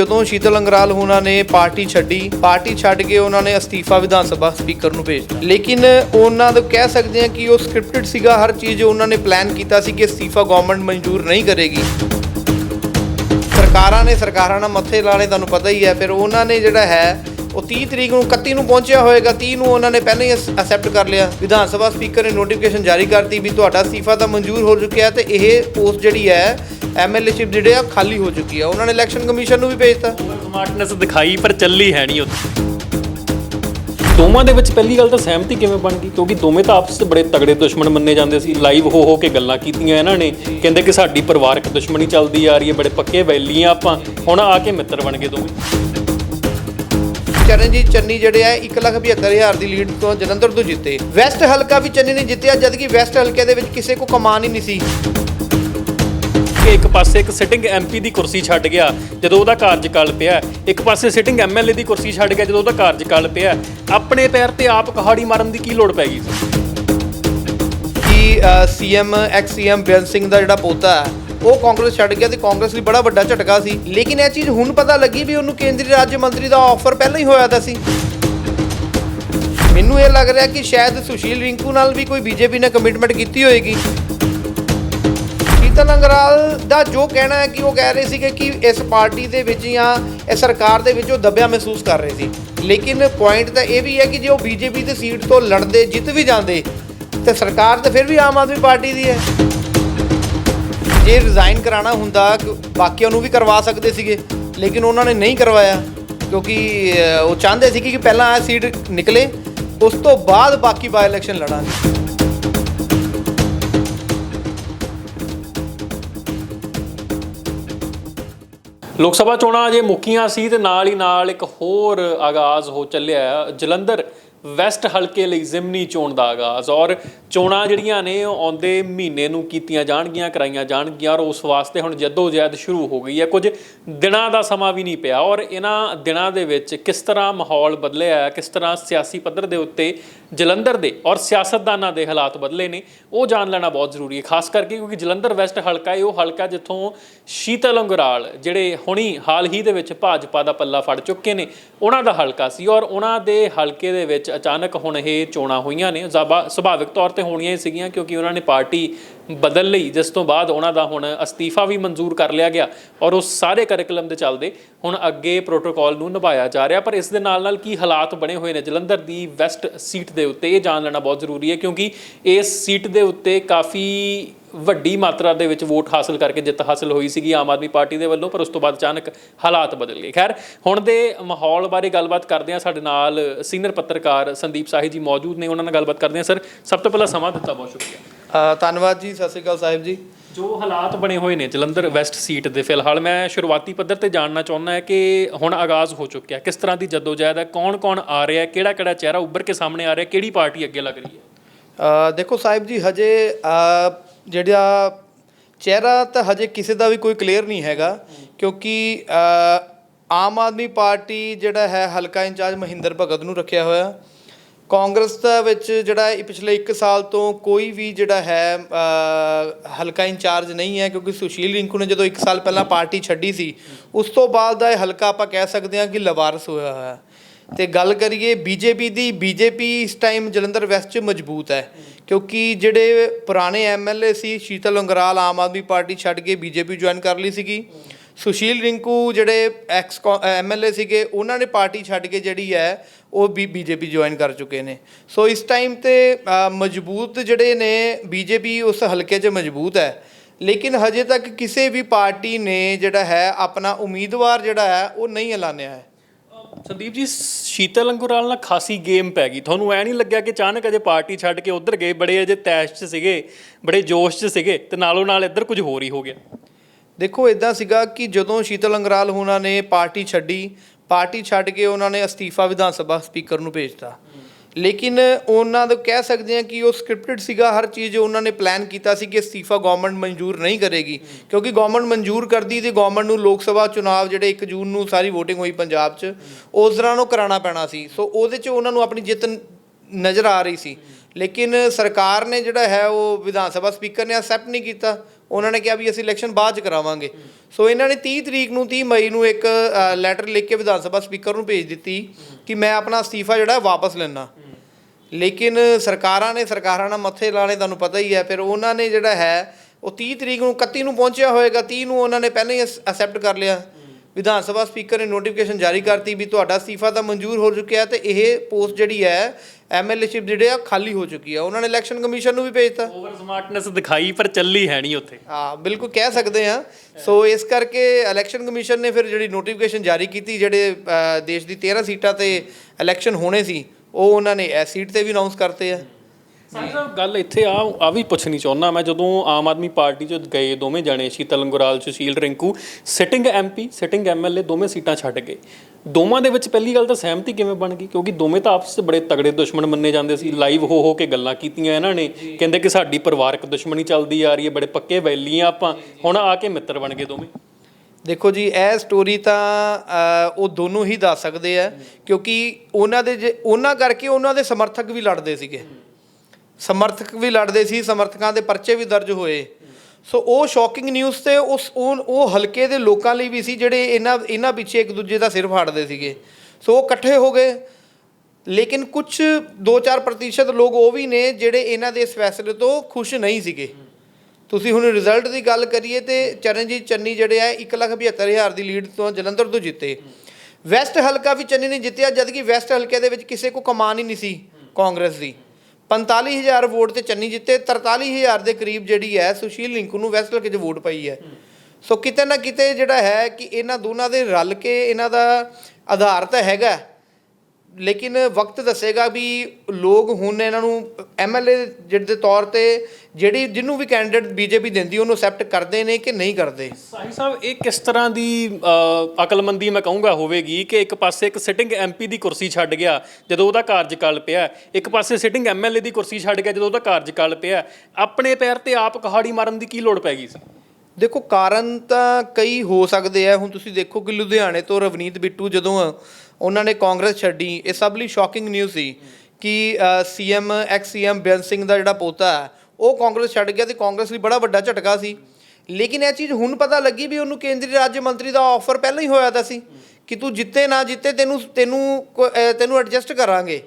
ਜਦੋਂ ਸ਼ੀਤਲ ਅੰਗਰਾਲ ਉਹਨਾਂ ਨੇ ਪਾਰਟੀ ਛੱਡੀ, ਪਾਰਟੀ ਛੱਡ ਕੇ ਉਹਨਾਂ ਨੇ ਅਸਤੀਫਾ ਵਿਧਾਨ ਸਭਾ ਸਪੀਕਰ ਨੂੰ ਭੇਜਤਾ ਲੇਕਿਨ ਉਹਨਾਂ ਦਾ ਕਹਿ ਸਕਦੇ ਹਾਂ ਕਿ ਉਹ ਸਕ੍ਰਿਪਟਡ ਸੀਗਾ, ਹਰ ਚੀਜ਼ ਉਹਨਾਂ ਨੇ ਪਲਾਨ ਕੀਤਾ ਸੀ ਕਿ ਅਸਤੀਫਾ ਗਵਰਨਮੈਂਟ ਮਨਜ਼ੂਰ ਨਹੀਂ ਕਰੇਗੀ। ਸਰਕਾਰਾਂ ਨੇ, ਸਰਕਾਰਾਂ ਨਾਲ ਮੱਥੇ ਲਾਣੇ ਤੁਹਾਨੂੰ ਪਤਾ ਹੀ ਹੈ, ਫਿਰ ਉਹਨਾਂ ਨੇ ਜਿਹੜਾ ਹੈ ਉਹ 30 ਤਰੀਕ ਨੂੰ 31 ਨੂੰ ਪਹੁੰਚਿਆ ਹੋਏਗਾ 30 ਨੂੰ ਉਹਨਾਂ ਨੇ ਪਹਿਲਾਂ ਹੀ ਅਸੈਪਟ ਕਰ ਲਿਆ। ਵਿਧਾਨ ਸਭਾ ਸਪੀਕਰ ਨੇ ਨੋਟੀਫਿਕੇਸ਼ਨ ਜਾਰੀ ਕਰਤੀ ਵੀ ਤੁਹਾਡਾ ਅਸਤੀਫਾ ਤਾਂ ਮਨਜ਼ੂਰ ਹੋ ਚੁੱਕਿਆ ਤੇ ਇਹ ਪੋਸਟ ਜਿਹੜੀ ਹੈ ਐਮਐਲਏਸ਼ਿਪ ਜਿਹੜੇ ਆ ਖਾਲੀ ਹੋ ਚੁੱਕੀ ਹੈ। ਉਹਨਾਂ ਨੇ ਇਲੈਕਸ਼ਨ ਕਮਿਸ਼ਨ ਨੂੰ ਵੀ ਭੇਜਤਾ। ਸਮਾਰਟਨੈਸ ਦਿਖਾਈ ਪਰ ਚੱਲੀ ਹੈ ਨਹੀਂ ਉੱਥੇ। ਦੋਵਾਂ ਦੇ ਵਿੱਚ ਪਹਿਲੀ ਗੱਲ ਤਾਂ ਸਹਿਮਤੀ ਕਿਵੇਂ ਬਣ ਗਈ? ਕਿਉਂਕਿ ਦੋਵੇਂ ਤਾਂ ਆਪਸ ਵਿੱਚ ਬੜੇ ਤਗੜੇ ਦੁਸ਼ਮਣ ਮੰਨੇ ਜਾਂਦੇ ਸੀ। ਲਾਈਵ ਹੋ ਹੋ ਕੇ ਗੱਲਾਂ ਕੀਤੀਆਂ ਇਹਨਾਂ ਨੇ। ਕਹਿੰਦੇ ਕਿ ਸਾਡੀ ਪਰਿਵਾਰਕ ਦੁਸ਼ਮਣੀ ਚੱਲਦੀ ਆ ਰਹੀ ਹੈ ਬੜੇ ਪੱਕੇ ਵੈਲੀ ਆ ਆਪਾਂ। ਹੁਣ ਆ ਕੇ ਮਿੱਤਰ ਬਣ ਗਏ ਦੋਵੇਂ। ਚਰਨਜੀਤ ਚੰਨੀ ਜਿਹੜੇ ਆ 175000 ਦੀ ਲੀਡ ਤੋਂ ਜਲੰਧਰ ਤੋਂ ਜਿੱਤੇ। ਵੈਸਟ ਹਲਕਾ ਵੀ ਚੰਨੀ ਨੇ ਜਿੱਤਿਆ ਜਦਕਿ ਵੈਸਟ ਹਲਕੇ ਦੇ ਵਿੱਚ ਕਿਸੇ ਕੋ ਕਮਾਨ ਹੀ ਨਹੀਂ ਸੀ। ਕਿ ਇੱਕ ਪਾਸੇ ਇੱਕ ਸਿਟਿੰਗ ਐਮਪੀ ਦੀ ਕੁਰਸੀ ਛੱਡ ਗਿਆ ਜਦੋਂ ਉਹਦਾ ਕਾਰਜਕਾਲ ਪਿਆ। ਇੱਕ ਪਾਸੇ ਸਿਟਿੰਗ ਐਮਐਲਏ ਦੀ ਕੁਰਸੀ ਛੱਡ ਗਿਆ ਜਦੋਂ ਉਹਦਾ ਕਾਰਜਕਾਲ ਪਿਆ। ਆਪਣੇ ਪੈਰ ਤੇ ਆਪ ਕਹਾੜੀ ਮਾਰਨ ਦੀ ਕੀ ਲੋੜ ਪੈ ਗਈ? ਸੀ ਕਿ CM ex CM Beant Singh ਦਾ ਜਿਹੜਾ ਪੋਤਾ ਹੈ ਉਹ ਕਾਂਗਰਸ ਛੱਡ ਗਿਆ ਤੇ ਕਾਂਗਰਸ ਲਈ ਬੜਾ ਵੱਡਾ ਝਟਕਾ ਸੀ। ਲੇਕਿਨ ਇਹ ਚੀਜ਼ ਹੁਣ ਪਤਾ ਲੱਗੀ ਵੀ ਉਹਨੂੰ ਕੇਂਦਰੀ ਰਾਜ ਮੰਤਰੀ ਦਾ ਆਫਰ ਪਹਿਲਾਂ ਹੀ ਹੋਇਆ ਤਾਂ ਸੀ। ਮੈਨੂੰ ਇਹ ਲੱਗ ਰਿਹਾ ਕਿ ਸ਼ਾਇਦ ਸੁਸ਼ੀਲ ਰਿੰਕੂ ਨਾਲ ਵੀ ਕੋਈ ਬੀਜੇਪੀ ਨੇ ਕਮਿਟਮੈਂਟ ਕੀਤੀ ਹੋਏਗੀ। ਸ਼ੀਤਲ ਅੰਗਰਾਲ ਦਾ ਜੋ ਕਹਿਣਾ ਹੈ ਕਿ ਉਹ ਕਹਿ ਰਹੇ ਸੀਗੇ ਕਿ ਇਸ ਪਾਰਟੀ ਦੇ ਵਿੱਚ ਜਾਂ ਇਸ ਸਰਕਾਰ ਦੇ ਵਿੱਚ ਉਹ ਦਬਿਆ ਮਹਿਸੂਸ ਕਰ ਰਹੇ ਸੀ। ਲੇਕਿਨ ਪੁਆਇੰਟ ਤਾਂ ਇਹ ਵੀ ਹੈ ਕਿ ਜੇ ਉਹ ਬੀਜੇਪੀ ਦੇ ਸੀਟ ਤੋਂ ਲੜਦੇ, ਜਿੱਤ ਵੀ ਜਾਂਦੇ, ਤੇ ਸਰਕਾਰ ਤਾਂ ਫਿਰ ਵੀ ਆਮ ਆਦਮੀ ਪਾਰਟੀ ਦੀ ਹੈ। ਜੇ ਰਿਜ਼ਾਈਨ ਕਰਾਣਾ ਹੁੰਦਾ, ਬਾਕੀਆਂ ਨੂੰ ਵੀ ਕਰਵਾ ਸਕਦੇ ਸੀਗੇ, ਲੇਕਿਨ ਉਹਨਾਂ ਨੇ ਨਹੀਂ ਕਰਵਾਇਆ, ਕਿਉਂਕਿ ਉਹ ਚਾਹੁੰਦੇ ਸੀ ਕਿ ਪਹਿਲਾਂ ਆ ਸੀਟ ਨਿਕਲੇ, ਉਸ ਤੋਂ ਬਾਅਦ ਬਾਕੀ ਬਾਈ ਇਲੈਕਸ਼ਨ ਲੜਾਂਗੇ। ਲੋਕ ਸਭਾ ਚੋਣਾਂ ਅਜੇ ਮੁੱਕੀਆਂ ਸੀ ਤੇ ਨਾਲ ਹੀ ਨਾਲ ਇੱਕ ਹੋਰ ਆਗਾਜ਼ ਹੋ ਚੱਲਿਆ ਜਲੰਧਰ ਵੈਸਟ ਹਲਕੇ ਲਈ ਜ਼ਿਮਨੀ ਚੋਣ ਦਾ ਆਗਾਜ਼ ਔਰ ਚੋਣਾਂ ਜਿਹੜੀਆਂ ਨੇ ਉਹ ਆਉਂਦੇ ਮਹੀਨੇ ਨੂੰ ਕੀਤੀਆਂ ਜਾਣਗੀਆਂ, ਕਰਾਈਆਂ ਜਾਣਗੀਆਂ ਔਰ ਉਸ ਵਾਸਤੇ ਹੁਣ ਜਹਿਦ ਸ਼ੁਰੂ ਹੋ ਗਈ ਹੈ। ਕੁਝ ਦਿਨਾਂ ਦਾ ਸਮਾਂ ਵੀ ਨਹੀਂ ਪਿਆ ਔਰ ਇਹਨਾਂ ਦਿਨਾਂ ਦੇ ਵਿੱਚ ਕਿਸ ਤਰ੍ਹਾਂ ਮਾਹੌਲ ਬਦਲਿਆ ਹੈ, ਕਿਸ ਤਰ੍ਹਾਂ ਸਿਆਸੀ ਪੱਧਰ ਦੇ ਉੱਤੇ ਜਲੰਧਰ ਦੇ ਔਰ ਸਿਆਸਤਦਾਨਾਂ ਦੇ ਹਾਲਾਤ ਬਦਲੇ ਨੇ, ਉਹ ਜਾਣ ਲੈਣਾ ਬਹੁਤ ਜ਼ਰੂਰੀ ਹੈ। ਖਾਸ ਕਰਕੇ ਕਿਉਂਕਿ ਜਲੰਧਰ ਵੈਸਟ ਹਲਕਾ ਹੈ, ਉਹ ਹਲਕਾ ਜਿੱਥੋਂ ਸ਼ੀਤਲ ਅੰਗਰਾਲ, ਜਿਹੜੇ ਹੁਣੀ ਹਾਲ ਹੀ ਦੇ ਵਿੱਚ ਭਾਜਪਾ ਦਾ ਪੱਲਾ ਫੜ ਚੁੱਕੇ ਨੇ, ਉਹਨਾਂ ਦਾ ਹਲਕਾ ਸੀ ਔਰ ਉਹਨਾਂ ਦੇ ਹਲਕੇ ਦੇ ਵਿੱਚ ਅਚਾਨਕ ਹੁਣ ਇਹ ਚੋਣਾਂ ਹੋਈਆਂ ਨੇ। ਜ਼ਬਾ- ਸੁਭਾਵਿਕ ਤੌਰ ਤੇ ਹੋਣੀਆਂ ਹੀ ਸੀਗੀਆਂ ਕਿਉਂਕਿ ਉਹਨਾਂ ਨੇ ਪਾਰਟੀ ਬਦਲ ਲਈ, ਜਿਸ ਤੋਂ ਬਾਅਦ ਉਹਨਾਂ ਦਾ ਹੁਣ ਅਸਤੀਫਾ ਵੀ ਮਨਜ਼ੂਰ ਕਰ ਲਿਆ ਗਿਆ ਔਰ ਉਹ ਸਾਰੇ ਕਰੈਕਲਮ ਦੇ ਚੱਲਦੇ ਹੁਣ ਅੱਗੇ ਪ੍ਰੋਟੋਕਾਲ ਨੂੰ ਨਿਭਾਇਆ ਜਾ ਰਿਹਾ। ਪਰ ਇਸ ਦੇ ਨਾਲ ਨਾਲ ਕੀ ਹਾਲਾਤ ਬਣੇ ਹੋਏ ਨੇ? ਜਲੰਧਰ ਦੀ ਵੈਸਟ ਸੀਟ ਦੇ ਉੱਤੇ ਇਹ ਜਾਣ ਲੈਣਾ ਬਹੁਤ ਜ਼ਰੂਰੀ ਹੈ ਕਿਉਂਕਿ ਇਸ ਸੀਟ ਦੇ ਉੱਤੇ ਕਾਫੀ ਵੱਡੀ ਮਾਤਰਾ ਦੇ ਵਿੱਚ ਵੋਟ ਹਾਸਲ ਕਰਕੇ ਜਿੱਤ ਹਾਸਲ ਹੋਈ ਸੀਗੀ ਆਮ ਆਦਮੀ ਪਾਰਟੀ ਦੇ ਵੱਲੋਂ ਪਰ ਉਸ ਤੋਂ ਬਾਅਦ ਅਚਾਨਕ ਹਾਲਾਤ ਬਦਲ ਗਏ। ਖੈਰ ਹੁਣ ਦੇ ਮਾਹੌਲ ਬਾਰੇ ਗੱਲਬਾਤ ਕਰਦੇ ਹਾਂ। ਸਾਡੇ ਨਾਲ ਸੀਨੀਅਰ ਪੱਤਰਕਾਰ ਸੰਦੀਪ ਸਾਹੀ ਜੀ ਮੌਜੂਦ ਨੇ। ਉਹਨਾਂ ਨਾਲ ਗੱਲਬਾਤ ਕਰਦੇ ਹਾਂ। ਸਰ ਸਭ ਤੋਂ ਪਹਿਲਾਂ ਸਮਾਂ ਦਿੱਤਾ ਬਹੁਤ ਸ਼ੁਕਰੀਆ। ਧੰਨਵਾਦ ਜੀ। ਸਤਿ ਸ਼੍ਰੀ ਅਕਾਲ ਸਾਹਿਬ ਜੀ। ਜੋ ਹਾਲਾਤ ਬਣੇ ਹੋਏ ਨੇ ਜਲੰਧਰ ਵੈਸਟ ਸੀਟ ਦੇ ਫਿਲਹਾਲ ਮੈਂ ਸ਼ੁਰੂਆਤੀ ਪੱਧਰ ਤੇ ਜਾਣਨਾ ਚਾਹੁੰਦਾ ਹਾਂ ਕਿ ਹੁਣ ਆਗਾਜ਼ ਹੋ ਚੁੱਕਿਆ ਕਿਸ ਤਰ੍ਹਾਂ ਦੀ ਜਦੋਜਹਿਦ ਹੈ? ਕੌਣ-ਕੌਣ ਆ ਰਿਹਾ ਹੈ? ਕਿਹੜਾ-ਕਿਹੜਾ ਚਿਹਰਾ ਉੱਭਰ ਕੇ ਸਾਹਮਣੇ ਆ ਰਿਹਾ ਕਿਹੜੀ ਪਾਰਟੀ ਅੱਗੇ ਲੱਗ ਰਹੀ ਹੈ? ਦੇਖੋ ਸਾਹਿਬ ਜੀ ਹਜੇ ਜਿਹੜਾ ਚਿਹਰਾ ਤਾਂ ਹਜੇ ਕਿਸੇ ਦਾ ਵੀ ਕੋਈ ਕਲੀਅਰ ਨਹੀਂ ਹੈਗਾ, ਕਿਉਂਕਿ ਆਮ ਆਦਮੀ ਪਾਰਟੀ ਜਿਹੜਾ ਹੈ ਹਲਕਾ ਇੰਚਾਰਜ ਮਹਿੰਦਰ ਭਗਤ ਨੂੰ ਰੱਖਿਆ ਹੋਇਆ। ਕਾਂਗਰਸ ਦਾ ਵਿੱਚ ਜਿਹੜਾ ਪਿਛਲੇ 1 ਸਾਲ ਤੋਂ ਕੋਈ ਵੀ ਜਿਹੜਾ ਹੈ ਹਲਕਾ ਇੰਚਾਰਜ ਨਹੀਂ ਹੈ, ਕਿਉਂਕਿ ਸੁਸ਼ੀਲ ਰਿੰਕੂ ਨੇ ਜਦੋਂ 1 ਸਾਲ ਪਹਿਲਾਂ ਪਾਰਟੀ ਛੱਡੀ ਸੀ, ਉਸ ਤੋਂ ਬਾਅਦ ਦਾ ਇਹ ਹਲਕਾ ਆਪਾਂ ਕਹਿ ਸਕਦੇ ਹਾਂ ਕਿ ਲਵਾਰਸ ਹੋਇਆ ਹੋਇਆ। ਤੇ ਗੱਲ ਕਰੀਏ ਬੀਜੇਪੀ ਦੀ, ਬੀਜੇਪੀ ਇਸ ਟਾਈਮ ਜਲੰਧਰ ਵੈਸਟ 'ਚ ਮਜ਼ਬੂਤ ਹੈ। ਕਿਉਂਕਿ ਜਿਹੜੇ ਪੁਰਾਣੇ ਐਮਐਲਏ ਸੀ, ਸ਼ੀਤਲ ਅੰਗਰਾਲ ਆਮ ਆਦਮੀ ਪਾਰਟੀ ਛੱਡ ਕੇ ਬੀਜੇਪੀ ਜੁਆਇਨ ਕਰ ਲਈ ਸੀਗੀ। ਸੁਸ਼ੀਲ ਰਿੰਕੂ ਜਿਹੜੇ ਐਕਸ ਐਮਐਲਏ ਸੀਗੇ, ਉਹਨਾਂ ਨੇ ਪਾਰਟੀ ਛੱਡ ਕੇ ਜਿਹੜੀ ਹੈ, ਉਹ ਵੀ ਬੀਜੇਪੀ ਜੁਆਇਨ ਕਰ ਚੁੱਕੇ ਨੇ। ਸੋ ਇਸ ਟਾਈਮ ਤੇ ਮਜ਼ਬੂਤ ਜਿਹੜੇ ਨੇ, ਬੀਜੇਪੀ ਉਸ ਹਲਕੇ 'ਚ ਮਜ਼ਬੂਤ ਹੈ। ਲੇਕਿਨ ਹਜੇ ਤੱਕ ਕਿਸੇ ਵੀ ਪਾਰਟੀ ਨੇ ਜਿਹੜਾ ਹੈ, ਆਪਣਾ ਉਮੀਦਵਾਰ ਜਿਹੜਾ ਹੈ, ਉਹ ਨਹੀਂ ਐਲਾਨਿਆ ਹੈ। ਸੰਦੀਪ ਜੀ, ਸ਼ੀਤਲ ਅੰਗੁਰਾਲ ਨਾਲ ਖਾਸੀ ਗੇਮ ਪੈ ਗਈ। ਤੁਹਾਨੂੰ ਐ ਨਹੀਂ ਲੱਗਿਆ ਕਿ ਅਚਾਨਕ ਅਜੇ ਪਾਰਟੀ ਛੱਡ ਕੇ ਉੱਧਰ ਗਏ? ਬੜੇ ਅਜੇ ਤੈਸ਼ 'ਚ ਸੀਗੇ, ਬੜੇ ਜੋਸ਼ 'ਚ ਸੀਗੇ ਤੇ ਨਾਲੋਂ ਨਾਲ ਇੱਧਰ ਕੁਝ ਹੋਰ ਹੀ ਹੋ ਗਿਆ। ਦੇਖੋ ਇਦਾਂ ਸੀਗਾ ਕਿ ਜਦੋਂ ਸ਼ੀਤਲ ਅੰਗਰਾਲ ਉਹਨਾਂ ਨੇ ਪਾਰਟੀ ਛੱਡੀ, ਪਾਰਟੀ ਛੱਡ ਕੇ ਉਹਨਾਂ ਨੇ ਅਸਤੀਫਾ ਵਿਧਾਨ ਸਭਾ ਸਪੀਕਰ ਨੂੰ ਭੇਜਤਾ। ਲੇਕਿਨ ਉਹਨਾਂ ਦਾ ਕਹਿ ਸਕਦੇ ਹਾਂ ਕਿ ਉਹ ਸਕ੍ਰਿਪਟਡ ਸੀਗਾ, ਹਰ ਚੀਜ਼ ਉਹਨਾਂ ਨੇ ਪਲਾਨ ਕੀਤਾ ਸੀ ਕਿ ਅਸਤੀਫਾ ਗਵਰਨਮੈਂਟ ਮਨਜ਼ੂਰ ਨਹੀਂ ਕਰੇਗੀ। ਕਿਉਂਕਿ ਗਵਰਨਮੈਂਟ ਮਨਜ਼ੂਰ ਕਰਦੀ ਤੇ ਗਵਰਨਮੈਂਟ ਨੂੰ ਲੋਕ ਸਭਾ ਚੁਣਾਵ ਜਿਹੜੇ 1 ਜੂਨ ਨੂੰ ਸਾਰੀ VOTING ਹੋਈ ਪੰਜਾਬ 'ਚ, ਉਸ ਦੌਰਾਨ ਉਹ ਕਰਾਉਣਾ ਪੈਣਾ ਸੀ। ਸੋ ਉਹਦੇ 'ਚ ਉਹਨਾਂ ਨੂੰ ਆਪਣੀ ਜਿੱਤ ਨਜ਼ਰ ਆ ਰਹੀ ਸੀ। ਲੇਕਿਨ ਸਰਕਾਰ ਨੇ ਜਿਹੜਾ ਹੈ ਉਹ ਵਿਧਾਨ ਸਭਾ ਸਪੀਕਰ ਨੇ ਅਸੈਪਟ ਨਹੀਂ ਕੀਤਾ। ਉਹਨਾਂ ਨੇ ਕਿਹਾ ਵੀ ਅਸੀਂ ਇਲੈਕਸ਼ਨ ਬਾਅਦ ਚ ਕਰਾਵਾਂਗੇ। ਸੋ ਇਹਨਾਂ ਨੇ 30 ਤਰੀਕ ਨੂੰ 30 ਮਈ ਨੂੰ ਇੱਕ ਲੈਟਰ ਲਿਖ ਕੇ ਵਿਧਾਨ ਸਭਾ ਸਪੀਕਰ ਨੂੰ ਭੇਜ ਦਿੱਤੀ ਕਿ ਮੈਂ ਆਪਣਾ ਅਸਤੀਫਾ ਜਿਹੜਾ ਵਾਪਸ ਲੈਣਾ ਲੇਕਿਨ ਸਰਕਾਰਾਂ ਨੇ, ਸਰਕਾਰਾਂ ਨਾਲ ਮੱਥੇ ਲਾਣੇ ਤੁਹਾਨੂੰ ਪਤਾ ਹੀ ਹੈ, ਫਿਰ ਉਹਨਾਂ ਨੇ ਜਿਹੜਾ ਹੈ, ਉਹ 30 ਤਰੀਕ ਨੂੰ 31 ਨੂੰ ਪਹੁੰਚਿਆ ਹੋਏਗਾ 30 ਨੂੰ ਉਹਨਾਂ ਨੇ ਪਹਿਲਾਂ ਹੀ ਅਸੈਪਟ ਕਰ ਲਿਆ। ਵਿਧਾਨ ਸਭਾ ਸਪੀਕਰ ਨੇ ਨੋਟੀਫਿਕੇਸ਼ਨ ਜਾਰੀ ਕਰਤੀ ਵੀ ਤੁਹਾਡਾ ਅਸਤੀਫਾ ਤਾਂ ਮਨਜ਼ੂਰ ਹੋ ਚੁੱਕਿਆ ਤੇ ਇਹ ਪੋਸਟ ਜਿਹੜੀ ਹੈ ਐਮਐਲਏਸ਼ਿਪ ਜਿਹੜੇ ਆ ਖਾਲੀ ਹੋ ਚੁੱਕੀ ਆ। ਉਹਨਾਂ ਨੇ ਇਲੈਕਸ਼ਨ ਕਮਿਸ਼ਨ ਨੂੰ ਵੀ ਭੇਜਤਾ। ਓਵਰ ਸਮਾਰਟਨੈਸ ਦਿਖਾਈ ਪਰ ਚੱਲੀ ਹੈ ਨਹੀਂ ਉੱਥੇ। ਹਾਂ ਬਿਲਕੁਲ ਕਹਿ ਸਕਦੇ ਆ ਸੋ ਇਸ ਕਰਕੇ ਇਲੈਕਸ਼ਨ ਕਮਿਸ਼ਨ ਨੇ ਫਿਰ ਜਿਹੜੀ ਨੋਟੀਫਿਕੇਸ਼ਨ ਜਾਰੀ ਕੀਤੀ ਜਿਹੜੇ ਦੇਸ਼ ਦੀ 13 ਸੀਟਾਂ ਤੇ ਇਲੈਕਸ਼ਨ ਹੋਣੇ ਸੀ ਉਹ ਉਹਨਾਂ ਨੇ ਇਸ ਸੀਟ ਤੇ ਵੀ ਅਨਾਉਂਸ ਕਰਤੇ ਆ। ਸਾਡੀ ਸਾਹਿਬ ਗੱਲ ਇੱਥੇ ਆ ਆ ਵੀ ਪੁੱਛਣੀ ਚਾਹੁੰਦਾ ਮੈਂ ਜਦੋਂ ਆਮ ਆਦਮੀ ਪਾਰਟੀ ਚ ਗਏ ਦੋਵੇਂ ਜਣੇ Sheetal Angural Sushil Rinku sitting MP sitting MLA ਦੋਵੇਂ ਸੀਟਾਂ ਛੱਡ ਗਏ। ਦੋਵਾਂ ਦੇ ਵਿੱਚ ਪਹਿਲੀ ਗੱਲ ਤਾਂ ਸਹਿਮਤੀ ਕਿਵੇਂ ਬਣ ਗਈ? ਕਿਉਂਕਿ ਦੋਵੇਂ ਤਾਂ ਆਪਸ ਵਿੱਚ ਬੜੇ ਤਗੜੇ ਦੁਸ਼ਮਣ ਮੰਨੇ ਜਾਂਦੇ ਸੀ ਲਾਈਵ ਹੋ ਹੋ ਕੇ ਗੱਲਾਂ ਕੀਤੀਆਂ ਇਹਨਾਂ ਨੇ। ਕਹਿੰਦੇ ਕਿ ਸਾਡੀ ਪਰਿਵਾਰਕ ਦੁਸ਼ਮਣੀ ਚੱਲਦੀ ਆ ਰਹੀ ਹੈ ਬੜੇ ਪੱਕੇ ਵੈਲੀ ਆ ਆਪਾਂ ਹੁਣ ਆ ਕੇ ਮਿੱਤਰ ਬਣ ਗਏ ਦੋਵੇਂ। ਦੇਖੋ ਜੀ ਇਹ ਸਟੋਰੀ ਤਾਂ ਉਹ ਦੋਨੋਂ ਹੀ ਦੱਸ ਸਕਦੇ ਆ ਕਿਉਂਕਿ ਉਹਨਾਂ ਦੇ ਜੇ- ਉਹਨਾਂ ਕਰਕੇ ਉਹਨਾਂ ਦੇ ਸਮਰਥਕ ਵੀ ਲੜਦੇ ਸੀਗੇ। ਸਮਰਥਕ ਵੀ ਲੜਦੇ ਸੀ, ਸਮਰਥਕਾਂ ਦੇ ਪਰਚੇ ਵੀ ਦਰਜ ਹੋਏ। ਸੋ ਉਹ ਸ਼ੌਕਿੰਗ ਨਿਊਜ਼ ਤੇ ਉਸ ਉਹ ਹਲਕੇ ਦੇ ਲੋਕਾਂ ਲਈ ਵੀ ਸੀ, ਜਿਹੜੇ ਇਹਨਾਂ ਇਹਨਾਂ ਪਿੱਛੇ ਇੱਕ ਦੂਜੇ ਦਾ ਸਿਰ ਫਾੜਦੇ ਸੀਗੇ। ਸੋ ਉਹ ਇਕੱਠੇ ਹੋ ਗਏ। ਲੇਕਿਨ ਕੁਝ 2-4% ਲੋਕ ਉਹ ਵੀ ਨੇ, ਜਿਹੜੇ ਇਹਨਾਂ ਦੇ ਇਸ ਫੈਸਲੇ ਤੋਂ ਖੁਸ਼ ਨਹੀਂ ਸੀਗੇ। ਤੁਸੀਂ ਹੁਣ ਰਿਜ਼ਲਟ ਦੀ ਗੱਲ ਕਰੀਏ ਤੇ ਚਰਨਜੀਤ ਚੰਨੀ ਜਿਹੜੇ ਆ 172000 ਦੀ ਲੀਡ ਤੋਂ ਜਲੰਧਰ ਤੋਂ ਜਿੱਤੇ। ਵੈਸਟ ਹਲਕਾ ਵੀ ਚੰਨੀ ਨੇ ਜਿੱਤਿਆ, ਜਦਕਿ ਵੈਸਟ ਹਲਕੇ ਦੇ ਵਿੱਚ ਕਿਸੇ ਕੋ ਕਮਾਨ ਹੀ ਨਹੀਂ ਸੀ ਕਾਂਗਰਸ ਦੀ। 45000 ਵੋਟ ਤੇ ਚੰਨੀ ਜਿੱਤੇ 43000 ਦੇ ਕਰੀਬ ਜਿਹੜੀ ਹੈ ਸੁਸ਼ੀਲ ਲਿੰਕੂ ਨੂੰ ਵੈਸਟ ਹਲਕੇ 'ਚ ਵੋਟ ਪਈ ਹੈ। ਸੋ ਕਿਤੇ ਨਾ ਕਿਤੇ ਜਿਹੜਾ ਹੈ ਕਿ ਇਹਨਾਂ ਦੋਨਾਂ ਦੇ ਰਲ ਕੇ ਇਹਨਾਂ ਦਾ ਆਧਾਰ ਤਾਂ ਹੈਗਾ। ਲੇਕਿਨ ਵਕਤ ਦੱਸੇਗਾ ਵੀ ਲੋਕ ਹੁਣ ਇਹਨਾਂ ਨੂੰ ਐਮਐਲਏ ਜਿਹੜੇ ਦੇ ਤੌਰ ਤੇ ਜਿਹੜੀ ਜਿਹਨੂੰ ਵੀ ਕੈਂਡੀਡੇਟ ਬੀਜੇਪੀ ਦਿੰਦੀ ਉਹਨੂੰ ਅਸੈਪਟ ਕਰਦੇ ਨੇ ਕਿ ਨਹੀਂ ਕਰਦੇ? ਸਾਈ ਸਾਹਿਬ ਇਹ ਕਿਸ ਤਰ੍ਹਾਂ ਦੀ ਅਕਲਮੰਦੀ ਮੈਂ ਕਹੂੰਗਾ ਹੋਵੇਗੀ ਕਿ ਇੱਕ ਪਾਸੇ ਇੱਕ ਸਿਟਿੰਗ ਐਮਪੀ ਦੀ ਕੁਰਸੀ ਛੱਡ ਗਿਆ ਜਦੋਂ ਉਹਦਾ ਕਾਰਜਕਾਲ ਪਿਆ ਇੱਕ ਪਾਸੇ ਸਿਟਿੰਗ ਐਮਐਲਏ ਦੀ ਕੁਰਸੀ ਛੱਡ ਗਿਆ ਜਦੋਂ ਉਹਦਾ ਕਾਰਜਕਾਲ ਪਿਆ ਆਪਣੇ ਪੈਰ ਤੇ ਆਪ ਕਹਾੜੀ ਮਾਰਨ ਦੀ ਕੀ ਲੋੜ ਪੈ ਗਈ ਸੀ? ਦੇਖੋ ਕਾਰਨ ਤਾਂ ਕਈ ਹੋ ਸਕਦੇ ਆ। ਹੁਣ ਤੁਸੀਂ ਦੇਖੋ ਕਿ ਲੁਧਿਆਣੇ ਤੋਂ ਰਵਨੀਤ ਬਿੱਟੂ ਜਦੋਂ ਉਹਨਾਂ ਨੇ ਕਾਂਗਰਸ ਛੱਡੀ। ਇਹ ਸਭ ਲਈ ਸ਼ੌਕਿੰਗ ਨਿਊਜ਼ ਸੀ ਕਿ CM ex CM Beant Singh ਦਾ ਜਿਹੜਾ ਪੋਤਾ ਹੈ, ਉਹ ਕਾਂਗਰਸ ਛੱਡ ਗਿਆ ਤੇ ਕਾਂਗਰਸ ਲਈ ਬੜਾ ਵੱਡਾ ਝਟਕਾ ਸੀ। ਲੇਕਿਨ ਇਹ ਚੀਜ਼ ਹੁਣ ਪਤਾ ਲੱਗੀ ਵੀ ਉਹਨੂੰ ਕੇਂਦਰੀ ਰਾਜ ਮੰਤਰੀ ਦਾ ਆਫਰ ਪਹਿਲਾਂ ਹੀ ਹੋਇਆ ਤਾਂ ਸੀ ਕਿ ਤੂੰ ਜਿੱਤੇ ਨਾ ਜਿੱਤੇ ਤੈਨੂੰ ਤੈਨੂੰ ਕੋ- ਤੈਨੂੰ ਐਡਜਸਟ ਕਰਾਂਗੇ।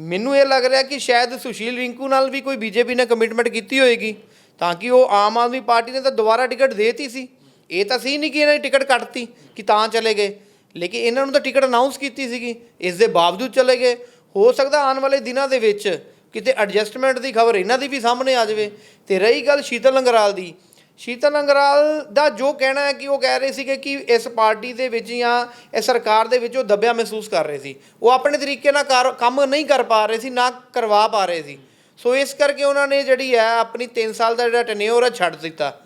ਮੈਨੂੰ ਇਹ ਲੱਗ ਰਿਹਾ ਕਿ ਸ਼ਾਇਦ ਸੁਸ਼ੀਲ ਰਿੰਕੂ ਨਾਲ ਵੀ ਕੋਈ ਬੀਜੇਪੀ ਨੇ ਕਮਿਟਮੈਂਟ ਕੀਤੀ ਹੋਏਗੀ। ਤਾਂ ਕਿ ਉਹ ਆਮ ਆਦਮੀ ਪਾਰਟੀ ਨੇ ਤਾਂ ਦੁਬਾਰਾ ਟਿਕਟ ਦੇਤੀ ਸੀ। ਇਹ ਤਾਂ ਸੀ ਨਹੀਂ ਕਿ ਇਹਨਾਂ ਨੇ ਟਿਕਟ ਕੱਟਤੀ ਕਿ ਤਾਂ ਚਲੇ ਗਏ। ਲੇਕਿਨ ਇਹਨਾਂ ਨੂੰ ਤਾਂ ਟਿਕਟ ਅਨਾਉਂਸ ਕੀਤੀ ਸੀਗੀ। ਇਸ ਦੇ ਬਾਵਜੂਦ ਚਲੇ ਗਏ। ਹੋ ਸਕਦਾ ਆਉਣ ਵਾਲੇ ਦਿਨਾਂ ਦੇ ਵਿੱਚ ਕਿਤੇ ਐਡਜਸਟਮੈਂਟ ਦੀ ਖਬਰ ਇਹਨਾਂ ਦੀ ਵੀ ਸਾਹਮਣੇ ਆ ਜਾਵੇ। ਤੇ ਰਹੀ ਗੱਲ ਸ਼ੀਤਲ ਅੰਗਰਾਲ ਦੀ। ਸ਼ੀਤਲ ਅੰਗਰਾਲ ਦਾ ਜੋ ਕਹਿਣਾ ਹੈ ਕਿ ਉਹ ਕਹਿ ਰਹੇ ਸੀਗੇ ਕਿ ਇਸ ਪਾਰਟੀ ਦੇ ਵਿੱਚ ਜਾਂ ਇਸ ਸਰਕਾਰ ਦੇ ਵਿੱਚ ਉਹ ਦੱਬਿਆ ਮਹਿਸੂਸ ਕਰ ਰਹੇ ਸੀ। ਉਹ ਆਪਣੇ ਤਰੀਕੇ ਨਾਲ ਕਾਰ- ਕੰਮ ਨਹੀਂ ਕਰ ਪਾ ਰਹੇ ਸੀ, ਨਾ ਕਰਵਾ ਪਾ ਰਹੇ ਸੀ। ਸੋ ਇਸ ਕਰਕੇ ਉਹਨਾਂ ਨੇ ਜਿਹੜੀ ਹੈ, ਆਪਣੀ 3 ਸਾਲ ਦਾ ਜਿਹੜਾ ਟੈਨਿਓਰ ਹੈ ਛੱਡ ਦਿੱਤਾ।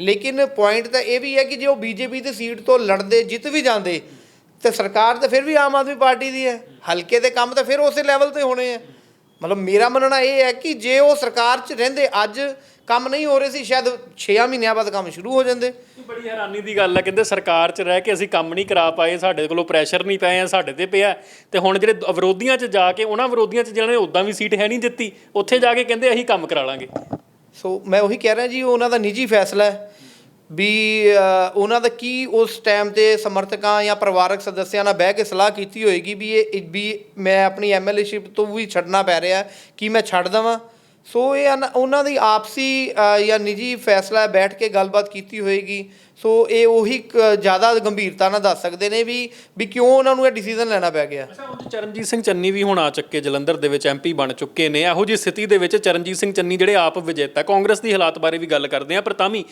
ਲੇਕਿਨ ਪੁਆਇੰਟ ਤਾਂ ਇਹ ਵੀ ਹੈ ਕਿ ਜੇ ਉਹ ਬੀਜੇਪੀ ਦੀ ਸੀਟ ਤੋਂ ਲੜਦੇ, ਜਿੱਤ ਵੀ ਜਾਂਦੇ ਤੇ ਸਰਕਾਰ ਤਾਂ ਫਿਰ ਵੀ ਆਮ ਆਦਮੀ ਪਾਰਟੀ ਦੀ ਹੈ। ਹਲਕੇ ਦੇ ਕੰਮ ਤਾਂ ਫਿਰ ਉਸੇ ਲੈਵਲ ਤੇ ਹੋਣੇ ਆ। ਮਤਲਬ ਮੇਰਾ ਮੰਨਣਾ ਇਹ ਹੈ ਕਿ ਜੇ ਉਹ ਸਰਕਾਰ 'ਚ ਰਹਿੰਦੇ ਅੱਜ ਕੰਮ ਨਹੀਂ ਹੋ ਰਹੇ ਸੀ ਸ਼ਾਇਦ 6 ਮਹੀਨਿਆਂ ਬਾਅਦ ਕੰਮ ਸ਼ੁਰੂ ਹੋ ਜਾਂਦੇ। ਬੜੀ ਹੈਰਾਨੀ ਦੀ ਗੱਲ ਹੈ ਕਹਿੰਦੇ ਸਰਕਾਰ 'ਚ ਰਹਿ ਕੇ ਅਸੀਂ ਕੰਮ ਨਹੀਂ ਕਰਾ ਪਾਏ ਸਾਡੇ ਕੋਲੋਂ ਪ੍ਰੈਸ਼ਰ ਨਹੀਂ ਪਿਆ ਸਾਡੇ ਤੇ ਪਿਆ। ਤੇ ਹੁਣ ਜਿਹੜੇ ਵਿਰੋਧੀਆਂ 'ਚ ਜਾ ਕੇ ਉਹਨਾਂ ਵਿਰੋਧੀਆਂ 'ਚ ਜਿਹਨਾਂ ਨੇ ਉਦਾਂ ਵੀ ਸੀਟ ਹੈ ਨਹੀਂ ਦਿੱਤੀ ਉੱਥੇ ਜਾ ਕੇ ਕਹਿੰਦੇ ਅਸੀਂ ਕੰਮ ਕਰਾ ਲਾਂਗੇ। ਸੋ ਮੈਂ ਉਹੀ ਕਹਿ ਰਿਹਾ ਜੀ ਉਹ ਉਹਨਾਂ ਦਾ ਨਿੱਜੀ ਫੈਸਲਾ ਹੈ। ਵੀ ਉਹਨਾਂ ਦਾ ਕੀ ਉਸ ਟਾਈਮ ਤੇ ਸਮਰਥਕਾਂ ਜਾਂ ਪਰਿਵਾਰਕ ਸਦੱਸਿਆਂ ਨਾਲ ਬਹਿ ਕੇ ਸਲਾਹ ਕੀਤੀ ਹੋਏਗੀ ਵੀ ਇਹ ਵੀ ਮੈਂ ਆਪਣੀ ਐਮਐਲਏਸ਼ਿਪ ਤੋਂ ਵੀ ਛੱਡਣਾ ਪੈ ਰਿਹਾ, ਕਿ ਮੈਂ ਛੱਡ ਦਵਾਂ? ਸੋ ਇਹ ਉਹਨਾਂ ਦੀ ਆਪਸੀ ਜਾਂ ਨਿੱਜੀ ਫੈਸਲਾ ਬੈਠ ਕੇ ਗੱਲਬਾਤ ਕੀਤੀ ਹੋਏਗੀ। ਸੋ ਇਹ ਉਹੀ ਕ- ਜ਼ਿਆਦਾ ਗੰਭੀਰਤਾ ਨਾਲ ਦੱਸ ਸਕਦੇ ਨੇ ਵੀ ਵੀ ਕਿਉਂ ਉਹਨਾਂ ਨੂੰ ਇਹ ਡਿਸੀਜਨ ਲੈਣਾ ਪੈ ਗਿਆ। ਚਰਨਜੀਤ ਸਿੰਘ ਚੰਨੀ ਵੀ ਹੁਣ ਆ ਚੱਕੇ, ਜਲੰਧਰ ਦੇ ਵਿੱਚ ਐਮਪੀ ਬਣ ਚੁੱਕੇ ਨੇ। ਇਹੋ ਜਿਹੀ ਸਥਿਤੀ ਦੇ ਵਿੱਚ ਚਰਨਜੀਤ ਸਿੰਘ ਚੰਨੀ ਜਿਹੜੇ ਆਪ ਵਿਜੇਤਾ, ਕਾਂਗਰਸ ਦੀ ਹਾਲਾਤ ਬਾਰੇ ਵੀ ਗੱਲ ਕਰਦੇ ਆ ਪਰ ਤਾਂ ਵੀ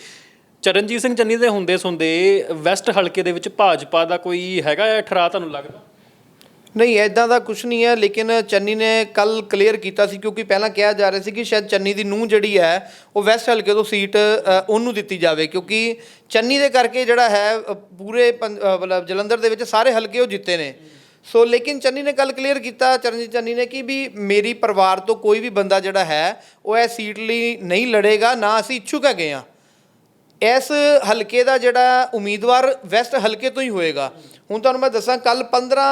ਚਰਨਜੀਤ ਸਿੰਘ ਚੰਨੀ ਦੇ ਹੁੰਦੇ ਸੁੰਦੇ ਵੈਸਟ ਹਲਕੇ ਦੇ ਵਿੱਚ ਭਾਜਪਾ ਦਾ ਕੋਈ ਹੈਗਾ ਹੈ ਠਰਾ ਤੁਹਾਨੂੰ ਲੱਗਦਾ? ਨਹੀਂ ਐਦਾਂ ਦਾ ਕੁਝ ਨਹੀਂ ਹੈ, ਲੇਕਿਨ ਚੰਨੀ ਨੇ ਕੱਲ ਕਲੀਅਰ ਕੀਤਾ ਸੀ ਕਿਉਂਕਿ ਪਹਿਲਾਂ ਕਿਹਾ ਜਾ ਰਿਹਾ ਸੀ ਕਿ ਸ਼ਾਇਦ ਚੰਨੀ ਦੀ ਨੂੰਹ ਜਿਹੜੀ ਹੈ, ਉਹ ਵੈਸਟ ਹਲਕੇ ਤੋਂ ਸੀਟ ਉਹਨੂੰ ਦਿੱਤੀ ਜਾਵੇ ਕਿਉਂਕਿ ਚੰਨੀ ਦੇ ਕਰਕੇ ਜਿਹੜਾ ਹੈ ਪੂਰੇ ਪੰ- ਮਤਲਬ ਜਲੰਧਰ ਦੇ ਵਿੱਚ ਸਾਰੇ ਹਲਕੇ ਉਹ ਜਿੱਤੇ ਨੇ। ਸੋ ਲੇਕਿਨ ਚੰਨੀ ਨੇ ਕੱਲ ਕਲੀਅਰ ਕੀਤਾ, ਚਰਨਜੀਤ ਚੰਨੀ ਨੇ ਕਿ ਵੀ ਮੇਰੀ ਪਰਿਵਾਰ ਤੋਂ ਕੋਈ ਵੀ ਬੰਦਾ ਜਿਹੜਾ ਹੈ, ਉਹ ਇਹ ਸੀਟ ਲਈ ਨਹੀਂ ਲੜੇਗਾ, ਨਾ ਅਸੀਂ ਇੱਛੁਕ ਹੈਗੇ ਆ ਇਸ ਹਲਕੇ ਦਾ ਜਿਹੜਾ ਉਮੀਦਵਾਰ ਵੈਸਟ ਹਲਕੇ ਤੋਂ ਹੀ ਹੋਏਗਾ। ਹੁਣ ਤੁਹਾਨੂੰ ਮੈਂ ਦੱਸਾਂ ਕੱਲ 15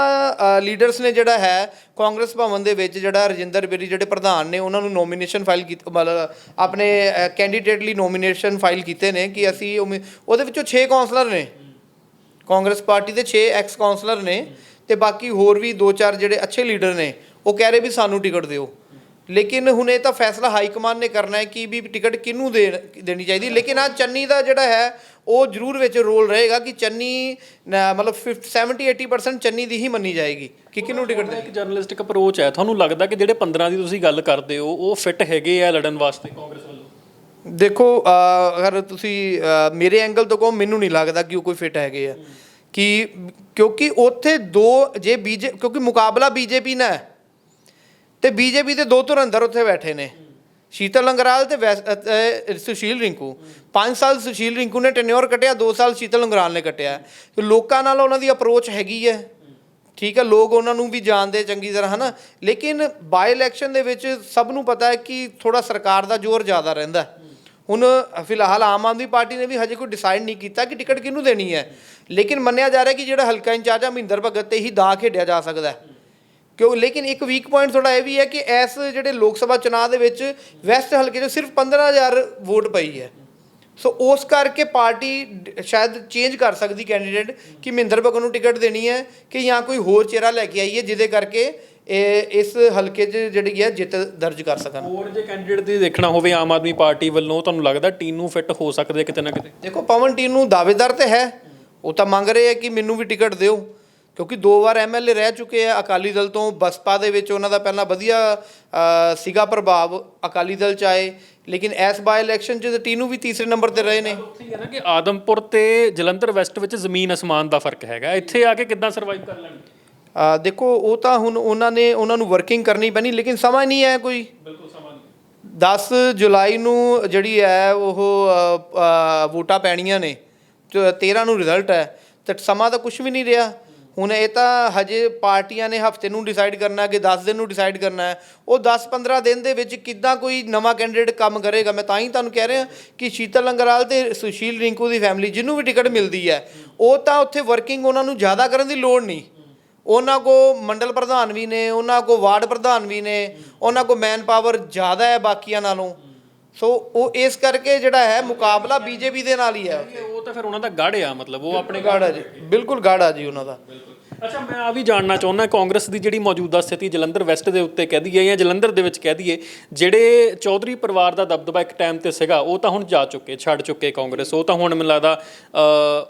ਲੀਡਰਸ ਨੇ ਜਿਹੜਾ ਹੈ, ਕਾਂਗਰਸ ਭਵਨ ਦੇ ਵਿੱਚ ਜਿਹੜਾ ਰਜਿੰਦਰ ਬੇਰੀ ਜਿਹੜੇ ਪ੍ਰਧਾਨ ਨੇ, ਉਹਨਾਂ ਨੂੰ ਨੋਮੀਨੇਸ਼ਨ ਫਾਈਲ ਕੀਤੀ, ਮਤਲਬ ਆਪਣੇ ਕੈਂਡੀਡੇਟ ਲਈ ਨੋਮੀਨੇਸ਼ਨ ਫਾਈਲ ਕੀਤੇ ਨੇ ਕਿ ਅਸੀਂ ਉਮੀ- ਉਹਦੇ ਵਿੱਚੋਂ 6 ਕਾਉਂਸਲਰ ਨੇ। ਕਾਂਗਰਸ ਪਾਰਟੀ ਦੇ 6 ਐਕਸ ਕਾਉਂਸਲਰ ਨੇ ਤੇ ਬਾਕੀ ਹੋਰ ਵੀ 2-4 ਜਿਹੜੇ ਅੱਛੇ ਲੀਡਰ ਨੇ, ਉਹ ਕਹਿ ਰਹੇ ਵੀ ਸਾਨੂੰ ਟਿਕਟ ਦਿਓ। ਲੇਕਿਨ ਹੁਣ ਇਹ ਤਾਂ ਫੈਸਲਾ ਹਾਈ ਕਮਾਂਡ ਨੇ ਕਰਨਾ ਹੈ ਕਿ ਵੀ ਟਿਕਟ ਕਿਹਨੂੰ ਦੇ ਦੇਣੀ ਚਾਹੀਦੀ। ਲੇਕਿਨ ਆ ਚੰਨੀ ਦਾ ਜਿਹੜਾ ਹੈ ਉਹ ਜ਼ਰੂਰ ਵਿੱਚ ਰੋਲ ਰਹੇਗਾ ਕਿ ਚੰਨੀ ਮਤਲਬ 70 80% ਚੰਨੀ ਦੀ ਹੀ ਮੰਨੀ ਜਾਏਗੀ ਕਿ ਕਿਹਨੂੰ ਟਿਕਟ ਦੇ ਇੱਕ ਜਰਨਲਿਸਟਿਕ ਅਪਰੋਚ ਹੈ। ਤੁਹਾਨੂੰ ਲੱਗਦਾ ਕਿ ਜਿਹੜੇ 15 ਦੀ ਤੁਸੀਂ ਗੱਲ ਕਰਦੇ ਹੋ ਉਹ ਫਿੱਟ ਹੈਗੇ ਆ ਲੜਨ ਵਾਸਤੇ ਕਾਂਗਰਸ ਵੱਲੋਂ? ਦੇਖੋ ਅਗਰ ਤੁਸੀਂ ਮੇਰੇ ਐਂਗਲ ਤੋਂ ਕਹੋ ਮੈਨੂੰ ਨਹੀਂ ਲੱਗਦਾ ਕਿ ਉਹ ਕੋਈ ਫਿੱਟ ਹੈਗੇ ਆ। ਕਿ ਕਿਉਂਕਿ ਉੱਥੇ ਦੋ ਜੇ ਬੀਜੇ ਕਿਉਂਕਿ ਮੁਕਾਬਲਾ ਬੀਜੇਪੀ ਨਾਲ ਹੈ ਤੇ ਬੀਜੇਪੀ ਦੇ ਦੋ ਧੁਰ ਅੰਦਰ ਉੱਥੇ ਬੈਠੇ ਨੇ। ਸ਼ੀਤਲ ਲੰਗਰਾਲ ਤੇ ਵੈਸ- ਸੁਸ਼ੀਲ ਰਿੰਕੂ। 5 ਸਾਲ ਸੁਸ਼ੀਲ ਰਿੰਕੂ ਨੇ ਟੈਨਿਓਰ ਕੱਟਿਆ 2 ਸਾਲ ਸ਼ੀਤਲ ਲੰਗਰਾਲ ਨੇ ਕੱਟਿਆ। ਤੇ ਲੋਕਾਂ ਨਾਲ ਉਹਨਾਂ ਦੀ ਅਪਰੋਚ ਹੈਗੀ ਹੈ। ਠੀਕ ਹੈ, ਲੋਕ ਉਹਨਾਂ ਨੂੰ ਵੀ ਜਾਣਦੇ ਚੰਗੀ ਤਰ੍ਹਾਂ, ਹਨਾ? ਲੇਕਿਨ ਬਾਈ ਇਲੈਕਸ਼ਨ ਦੇ ਵਿੱਚ ਸਭ ਨੂੰ ਪਤਾ ਹੈ ਕਿ ਥੋੜਾ ਸਰਕਾਰ ਦਾ ਜ਼ੋਰ ਜ਼ਿਆਦਾ ਰਹਿੰਦਾ ਹੁਣ ਫਿਲਹਾਲ ਆਮ ਆਦਮੀ ਪਾਰਟੀ ਨੇ ਵੀ ਹਜੇ ਕੋਈ ਡਿਸਾਈਡ ਨਹੀਂ ਕੀਤਾ ਕਿ ਟਿਕਟ ਕਿਹਨੂੰ ਦੇਣੀ ਹੈ। ਲੇਕਿਨ ਮੰਨਿਆ ਜਾ ਰਿਹਾ ਕਿ ਜਿਹੜਾ ਹਲਕਾ ਇੰਚਾਰਜ ਆ ਮਹਿੰਦਰ ਭਗਤ ਤੇ ਹੀ ਦਾ ਖੇਡਿਆ ਜਾ ਸਕਦਾ ਹੈ। ਕਿਉਂ? ਲੇਕਿਨ ਇੱਕ ਵੀਕ ਪੁਆਇੰਟ ਥੋੜਾ ਇਹ ਵੀ ਹੈ ਕਿ ਇਸ ਜਿਹੜੇ ਲੋਕ ਸਭਾ ਚੁਣਾਵ ਦੇ ਵਿੱਚ ਵੈਸਟ ਹਲਕੇ 'ਚ ਸਿਰਫ 15000 ਵੋਟ ਪਈ ਹੈ। ਸੋ ਉਸ ਕਰਕੇ ਪਾਰਟੀ ਸ਼ਾਇਦ ਚੇਂਜ ਕਰ ਸਕਦੀ ਕੈਂਡੀਡੇਟ ਕਿ ਮਹਿੰਦਰ ਭਗਤ ਨੂੰ ਟਿਕਟ ਦੇਣੀ ਹੈ ਕਿ ਜਾਂ ਕੋਈ ਹੋਰ ਚਿਹਰਾ ਲੈ ਕੇ ਆਈ ਹੈ ਜਿਹਦੇ ਕਰਕੇ ਇਹ ਇਸ ਹਲਕੇ 'ਚ ਜਿਹੜੀ ਹੈ ਜਿੱਤ ਦਰਜ ਕਰ ਸਕਣ। ਹੋਰ ਜੇ ਕੈਂਡੀਡੇਟ ਦੀ ਦੇਖਣਾ ਹੋਵੇ ਆਮ ਆਦਮੀ ਪਾਰਟੀ ਵੱਲੋਂ ਤੁਹਾਨੂੰ ਲੱਗਦਾ ਟੀਨੂ ਫਿੱਟ ਹੋ ਸਕਦੇ ਕਿਤੇ ਨਾ ਕਿਤੇ? ਦੇਖੋ ਪਵਨ ਟੀਨ ਨੂੰ ਦਾਅਵੇਦਾਰ ਤੇ ਹੈ। ਉਹ ਤਾਂ ਮੰਗ ਰਹੇ ਆ ਕਿ ਮੈਨੂੰ ਵੀ ਟਿਕਟ ਦਿਓ। ਕਿਉਂਕਿ ਦੋ ਵਾਰ ਐਮਐਲਏ ਰਹਿ ਚੁੱਕੇ ਆ ਅਕਾਲੀ ਦਲ ਤੋਂ ਬਸਪਾ ਦੇ ਵਿੱਚ ਉਹਨਾਂ ਦਾ ਪਹਿਲਾਂ ਵਧੀਆ ਅ, ਸੀਗਾ ਪ੍ਰਭਾਵ ਅਕਾਲੀ ਦਲ ਚ ਆਏ। ਲੇਕਿਨ ਇਸ ਬਾਈ ਇਲੈਕਸ਼ਨ ਚ ਤਾਂ ਟੀਨੂ ਵੀ ਤੀਸਰੇ ਨੰਬਰ ਤੇ ਰਹੇ ਨੇ। ਉੱਥੇ ਹੀ ਹੈ ਨਾ ਕਿ ਆਦਮਪੁਰ ਤੇ ਜਲੰਧਰ ਵੈਸਟ ਵਿੱਚ ਜ਼ਮੀਨ ਅਸਮਾਨ ਦਾ ਫ਼ਰਕ ਹੈਗਾ। ਇੱਥੇ ਆ ਕੇ ਕਿੱਦਾਂ ਸਰਵਾਈਵ ਕਰ ਲੈਣਗੇ ਅ, ਦੇਖੋ ਉਹ ਤਾਂ ਹੁਣ ਉਹਨਾਂ ਨੇ ਉਹਨਾਂ ਨੂੰ ਵਰਕਿੰਗ ਕਰਨੀ ਪੈਣੀ ਲੇਕਿਨ ਸਮਾਂ ਨਹੀਂ ਹੈ ਕੋਈ। ਬਿਲਕੁਲ ਸਮਾਨ 10 ਜੁਲਾਈ ਨੂੰ ਜਿਹੜੀ ਹੈ ਉਹ ਅ, ਅ, ਵੋਟਾਂ ਪੈਣੀਆਂ ਨੇ। ਤੇ 13 ਨੂੰ ਰਿਜ਼ਲਟ ਹੈ। ਤੇ ਸਮਾਂ ਤਾਂ ਕੁਝ ਵੀ ਨਹੀਂ ਰਿਹਾ। ਹੁਣ ਇਹ ਤਾਂ ਹਜੇ ਪਾਰਟੀਆਂ ਨੇ ਹਫ਼ਤੇ ਨੂੰ ਡਿਸਾਈਡ ਕਰਨਾ ਕਿ 10 ਦਿਨ ਨੂੰ ਡਿਸਾਈਡ ਕਰਨਾ ਹੈ। ਉਹ 10-15 ਦਿਨ ਦੇ ਵਿੱਚ ਕਿੱਦਾਂ ਕੋਈ ਨਵਾਂ ਕੈਂਡੀਡੇਟ ਕੰਮ ਕਰੇਗਾ? ਮੈਂ ਤਾਂ ਹੀ ਤੁਹਾਨੂੰ ਕਹਿ ਰਿਹਾ ਕਿ ਸ਼ੀਤਲ ਲੰਗਰਾਲ ਤੇ ਸੁਸ਼ੀਲ ਰਿੰਕੂ ਦੀ ਫੈਮਿਲੀ ਜਿਹਨੂੰ ਵੀ ਟਿਕਟ ਮਿਲਦੀ ਹੈ, ਉਹ ਤਾਂ ਉੱਥੇ ਵਰਕਿੰਗ ਉਹਨਾਂ ਨੂੰ ਜ਼ਿਆਦਾ ਕਰਨ ਦੀ ਲੋੜ ਨਹੀਂ। ਉਹਨਾਂ ਕੋ ਮੰਡਲ ਪ੍ਰਧਾਨ ਵੀ ਨੇ, ਉਹਨਾਂ ਕੋ ਵਾਰਡ ਪ੍ਰਧਾਨ ਵੀ ਨੇ, ਉਹਨਾਂ ਕੋ ਮੈਨ ਪਾਵਰ ਜ਼ਿਆਦਾ ਹੈ ਬਾਕੀਆਂ ਨਾਲੋਂ। ਸੋ ਉਹ ਇਸ ਕਰਕੇ ਜਿਹੜਾ ਹੈ ਮੁਕਾਬਲਾ ਬੀਜੇਪੀ ਦੇ ਨਾਲ ਹੀ ਹੈ। ਉਹ ਤਾਂ ਫਿਰ ਉਹਨਾਂ ਦਾ ਗੜ ਆ ਮਤਲਬ ਉਹ ਆਪਣੇ ਗਾੜਾ ਜੀ। ਬਿਲਕੁਲ ਗਾੜਾ ਜੀ ਉਹਨਾਂ ਦਾ। ਅੱਛਾ, ਮੈਂ ਆ ਵੀ ਜਾਣਨਾ ਚਾਹੁੰਦਾ, ਕਾਂਗਰਸ ਦੀ ਜਿਹੜੀ ਮੌਜੂਦਾ ਸਥਿਤੀ ਜਲੰਧਰ ਵੈਸਟ ਦੇ ਉੱਤੇ ਕਹਿ ਦਈਏ ਜਾਂ ਜਲੰਧਰ ਦੇ ਵਿੱਚ ਕਹਿ ਦਈਏ, ਜਿਹੜੇ ਚੌਧਰੀ ਪਰਿਵਾਰ ਦਾ ਦਬਦਬਾ ਇੱਕ ਟਾਈਮ ਤੇ ਸੀਗਾ, ਉਹ ਤਾਂ ਹੁਣ ਜਾ ਚੁੱਕੇ, ਛੱਡ ਚੁੱਕੇ ਕਾਂਗਰਸ, ਉਹ ਤਾਂ ਹੁਣ ਮੈਨੂੰ ਲੱਗਦਾ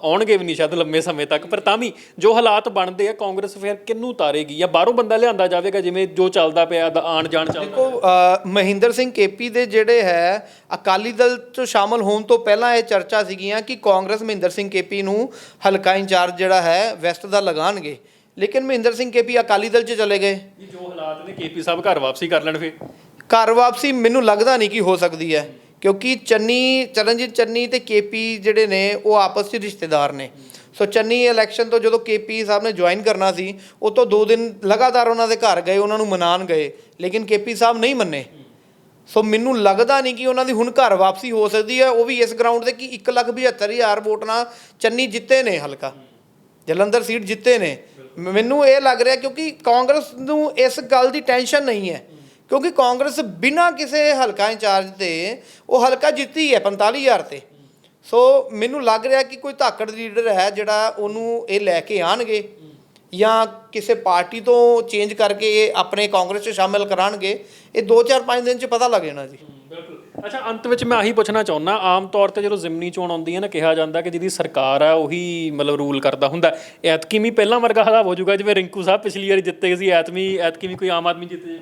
ਆਉਣਗੇ ਵੀ ਨਹੀਂ ਸ਼ਾਇਦ ਲੰਮੇ ਸਮੇਂ ਤੱਕ, ਪਰ ਤਾਂ ਵੀ ਜੋ ਹਾਲਾਤ ਬਣਦੇ ਆ, ਕਾਂਗਰਸ ਫਿਰ ਕਿੰਨੂੰ ਤਾਰੇਗੀ, ਜਾਂ ਬਾਹਰੋਂ ਬੰਦਾ ਲਿਆਂਦਾ ਜਾਵੇਗਾ, ਜਿਵੇਂ ਜੋ ਚੱਲਦਾ ਪਿਆ, ਦਾ ਆਣ ਜਾਣ ਚੱਲਦਾ ਦੇਖੋ ਮਹਿੰਦਰ ਸਿੰਘ ਕੇਪੀ ਦੇ ਜਿਹੜੇ ਹੈ, ਅਕਾਲੀ ਦਲ ਚ ਸ਼ਾਮਲ ਹੋਣ ਤੋਂ ਪਹਿਲਾਂ ਇਹ ਚਰਚਾ ਸੀਗੀਆਂ ਕਿ ਕਾਂਗਰਸ ਮਹਿੰਦਰ ਸਿੰਘ ਕੇਪੀ ਨੂੰ ਹਲਕਾ ਇੰਚਾਰਜ ਜਿਹੜਾ ਹੈ, ਵੈਸਟ ਦਾ ਲਗਾਣਗੇ ਲੇਕਿਨ ਮਹਿੰਦਰ ਸਿੰਘ ਕੇਪੀ ਅਕਾਲੀ ਦਲ ਚ ਚਲੇ ਗਏ। ਵੀ ਜੋ ਹਾਲਾਤ ਨੇ ਕੇਪੀ ਸਾਹਿਬ ਘਰ ਵਾਪਸੀ ਕਰ ਲੈਣ ਫਿਰ? ਘਰ ਵਾਪਸੀ ਮੈਨੂੰ ਲੱਗਦਾ ਨਹੀਂ ਕਿ ਹੋ ਸਕਦੀ ਹੈ ਕਿਉਂਕਿ ਚੰਨੀ ਚਰਨਜੀਤ ਚੰਨੀ ਤੇ ਕੇਪੀ ਜਿਹੜੇ ਨੇ ਉਹ ਆਪਸ ਵਿੱਚ ਰਿਸ਼ਤੇਦਾਰ ਨੇ। ਸੋ ਚੰਨੀ ਇਲੈਕਸ਼ਨ ਤੋਂ ਜਦੋਂ ਕੇਪੀ ਸਾਹਿਬ ਨੇ ਜੁਆਇਨ ਕਰਨਾ ਸੀ ਉਹ ਤੋਂ ਦੋ ਦਿਨ ਲਗਾਤਾਰ ਉਹਨਾਂ ਦੇ ਘਰ ਗਏ ਉਹਨਾਂ ਨੂੰ ਮਨਾਣ ਗਏ ਲੇਕਿਨ ਕੇਪੀ ਸਾਹਿਬ ਨਹੀਂ ਮੰਨੇ। ਸੋ ਮੈਨੂੰ ਲੱਗਦਾ ਨਹੀਂ ਕਿ ਉਹਨਾਂ ਦੀ ਹੁਣ ਘਰ ਵਾਪਸੀ ਹੋ ਸਕਦੀ ਹੈ ਉਹ ਵੀ ਇਸ ਗਰਾਊਂਡ ਤੇ ਕਿ 172000 ਵੋਟ ਨਾਲ ਚੰਨੀ ਜਿੱਤੇ ਨੇ ਹਲਕਾ। ਜਲੰਧਰ ਸੀਟ ਜਿੱਤੇ ਨੇ। ਮੈਨੂੰ ਇਹ ਲੱਗ ਰਿਹਾ ਕਿਉਂਕਿ ਕਾਂਗਰਸ ਨੂੰ ਇਸ ਗੱਲ ਦੀ ਟੈਨਸ਼ਨ ਨਹੀਂ ਹੈ। ਕਿਉਂਕਿ ਕਾਂਗਰਸ ਬਿਨਾਂ ਕਿਸੇ ਹਲਕਾ ਇੰਚਾਰਜ ਤੇ ਉਹ ਹਲਕਾ ਜਿੱਤੀ ਹੈ 45000 ਤੇ। ਸੋ ਮੈਨੂੰ ਲੱਗ ਰਿਹਾ ਕਿ ਕੋਈ ਧਾਕੜ ਲੀਡਰ ਹੈ ਜਿਹੜਾ ਉਹਨੂੰ ਇਹ ਲੈ ਕੇ ਆਣਗੇ ਜਾਂ ਕਿਸੇ ਪਾਰਟੀ ਤੋਂ ਚੇਂਜ ਕਰਕੇ ਇਹ ਆਪਣੇ ਕਾਂਗਰਸ 'ਚ ਸ਼ਾਮਿਲ ਕਰਾਣਗੇ। ਇਹ 2-4-5 ਦਿਨ 'ਚ ਪਤਾ ਲੱਗ ਜਾਣਾ ਜੀ। ਅੱਛਾ ਅੰਤ ਵਿੱਚ ਮੈਂ ਆਹੀ ਪੁੱਛਣਾ ਚਾਹੁੰਦਾ ਆਮ ਤੌਰ ਤੇ ਜਦੋਂ ਜ਼ਿਮਨੀ ਚੋਣ ਆਉਂਦੀ ਹੈ ਨਾ ਕਿਹਾ ਜਾਂਦਾ ਕਿ ਜਿਹਦੀ ਸਰਕਾਰ ਆ ਉਹੀ ਮਤਲਬ ਰੂਲ ਕਰਦਾ ਹੁੰਦਾ। ਐਤਕੀਮੀ ਪਹਿਲਾਂ ਵਰਗਾ ਹਾਲਾਤ ਹੋ ਜਾਊਗਾ ਜਿਵੇਂ ਰਿੰਕੂ ਸਾਹਿਬ ਪਿਛਲੀ ਵਾਰੀ ਜਿੱਤੇ ਗਏ ਸੀ ਐਤਮੀ ਐਤਕੀ ਕੋਈ ਆਮ ਆਦਮੀ ਜਿੱਤੇ